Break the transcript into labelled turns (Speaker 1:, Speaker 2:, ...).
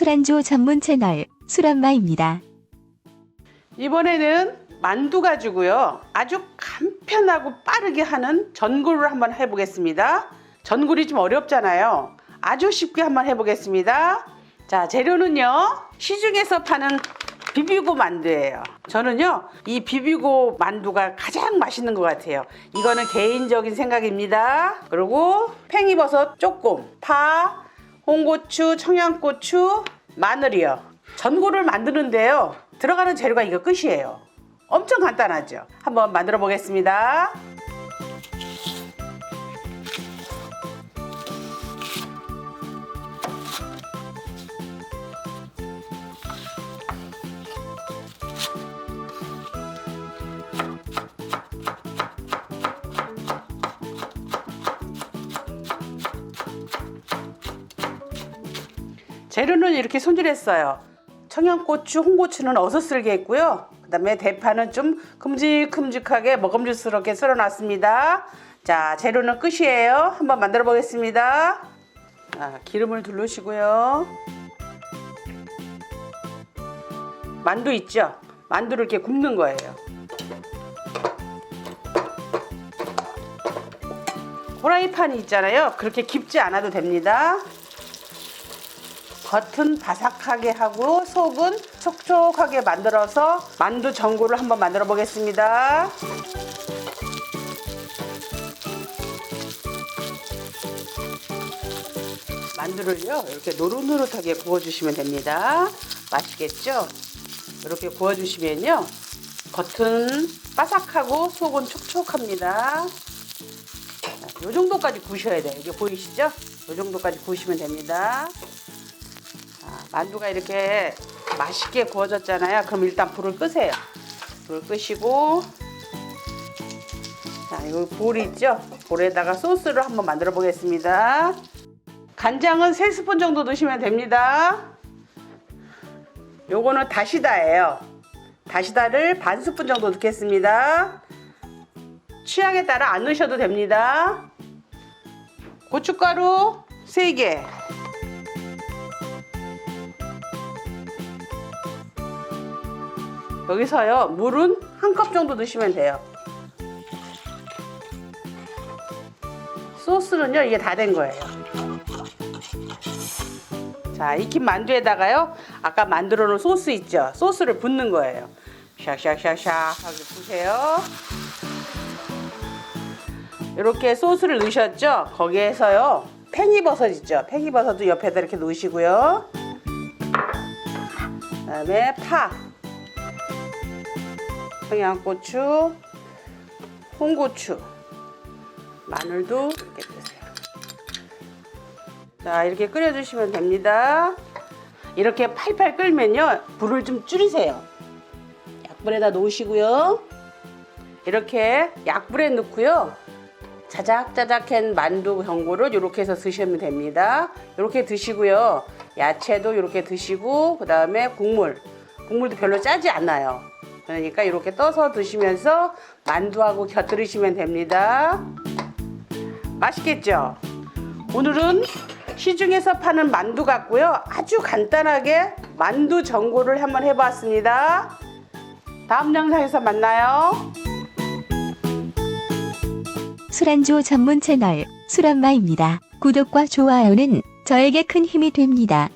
Speaker 1: 술안주 전문 채널 술안마입니다.
Speaker 2: 이번에는 만두 가지고요. 아주 간편하고 빠르게 하는 전골을 한번 해보겠습니다. 전골이 좀 어렵잖아요. 아주 쉽게 한번 해보겠습니다. 자, 재료는요. 시중에서 파는 비비고 만두예요. 저는요, 이 비비고 만두가 가장 맛있는 것 같아요. 이거는 개인적인 생각입니다. 그리고 팽이버섯 조금, 파, 홍고추, 청양고추, 마늘이요. 전골을 만드는데요. 들어가는 재료가 이거 끝이에요. 엄청 간단하죠. 한번 만들어 보겠습니다. 재료는 이렇게 손질했어요. 청양고추, 홍고추는 어서 쓸게 했고요. 그 다음에 대파는 좀 큼직큼직하게 먹음직스럽게 썰어놨습니다. 자, 재료는 끝이에요. 한번 만들어 보겠습니다. 아, 기름을 두르시고요. 만두 있죠? 만두를 이렇게 굽는 거예요. 후라이팬이 있잖아요. 그렇게 깊지 않아도 됩니다. 겉은 바삭하게 하고 속은 촉촉하게 만들어서 만두 전골을 한번 만들어 보겠습니다. 만두를요 이렇게 노릇노릇하게 구워주시면 됩니다. 맛있겠죠? 이렇게 구워주시면요 겉은 바삭하고 속은 촉촉합니다. 자, 요 정도까지 구우셔야 돼요. 이게 보이시죠? 요 정도까지 구우시면 됩니다. 자, 만두가 이렇게 맛있게 구워졌잖아요. 그럼 일단 불을 끄세요. 불을 끄시고 자, 이거 볼 있죠? 볼에다가 소스를 한번 만들어 보겠습니다. 간장은 3스푼 정도 넣으시면 됩니다. 요거는 다시다예요. 다시다를 반 스푼 정도 넣겠습니다. 취향에 따라 안 넣으셔도 됩니다. 고춧가루 3개. 여기서요 물은 한 컵 정도 넣으시면 돼요. 소스는요 이게 다 된 거예요. 자 익힌 만두에다가요 아까 만들어 놓은 소스 있죠? 소스를 붓는 거예요. 샥샥샥샥 하게 부세요. 이렇게 소스를 넣으셨죠? 거기에서요 팽이버섯 있죠? 팽이버섯도 옆에다 이렇게 놓으시고요. 그 다음에 파, 청양고추, 홍고추, 마늘도 이렇게 넣으세요. 자 이렇게 끓여주시면 됩니다. 이렇게 팔팔 끓면요 불을 좀 줄이세요. 약불에다 놓으시고요. 이렇게 약불에 넣고요. 자작자작한 만두 전골을 이렇게 해서 드시면 됩니다. 이렇게 드시고요. 야채도 이렇게 드시고 그 다음에 국물 국물도 별로 짜지 않아요. 그러니까 이렇게 떠서 드시면서 만두하고 곁들이시면 됩니다. 맛있겠죠? 오늘은 시중에서 파는 만두 같고요. 아주 간단하게 만두 전골을 한번 해봤습니다. 다음 영상에서 만나요.
Speaker 1: 술안주 전문 채널 술안마입니다. 구독과 좋아요는 저에게 큰 힘이 됩니다.